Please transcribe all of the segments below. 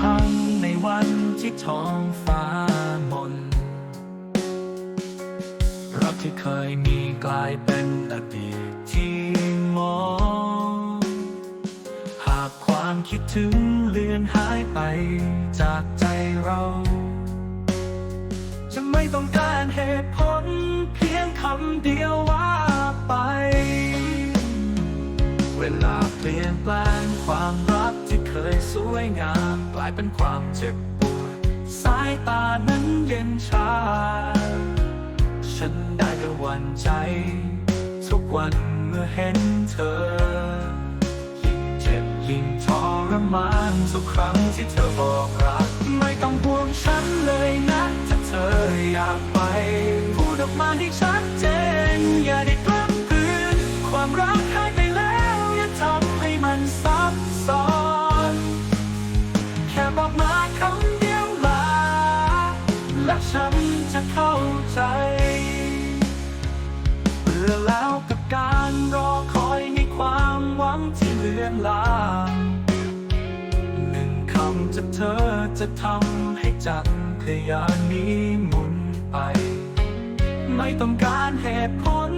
พังในวันที่ท้องฟ้ามน รักที่เคยมีกลายเป็นอดีตที่มอง หากความคิดถึงเลือนหายไปจากใจเรา จะไม่ต้องการเหตุผลเพียงคำเดียวว่าไป เวลาเปลี่ยนแปลงความรัก ยสวยงามกลายเป็นความเจ็บปวดสายตานั้นเย็นชา ฉันได้แต่หวั่นใจ ทุกวันเมื่อเห็นเธอ ยิ่งเจ็บยิ่งทรมานทุกครั้งที่เธอบอกรัก ไม่ต้องห่วงฉันเลยนะถ้าเธออยากไป พูดออกมาให้ชัดเจน อย่าได้กล้ำกลืนความรัก ฉันจะเข้าใจ เบื่อแล้วกับการรอคอยในความหวังที่เลือนลางหนึ่งคำจากเธอจะทำให้จักรยานนี้หมุนไป ไม่ต้องการเหตุผล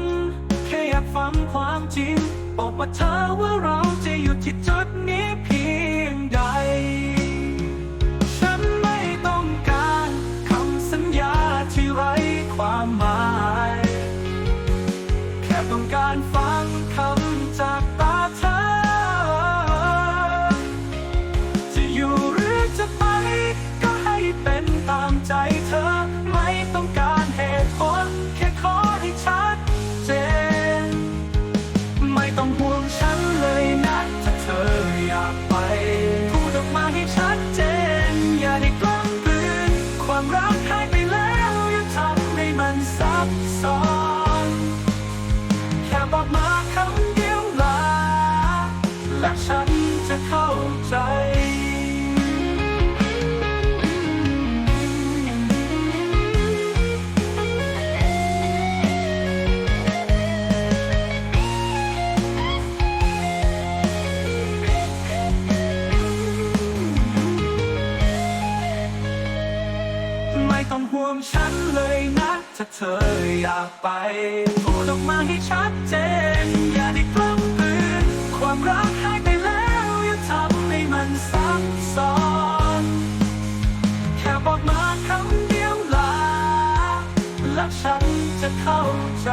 แค่อยากฟังความจริง บอกว่าเธอว่าเราจะอยู่ที่จุดนี้เพียง ห่วงฉันเลยนะ ถ้าเธออยากไปพูดออกมาให้ชัดเจน อย่าได้กล้ำกลืนความรักหายไปแล้ว อย่าทำให้มันซับซ้อน แค่บอกมาคำเดียวลาและฉันจะเข้าใจ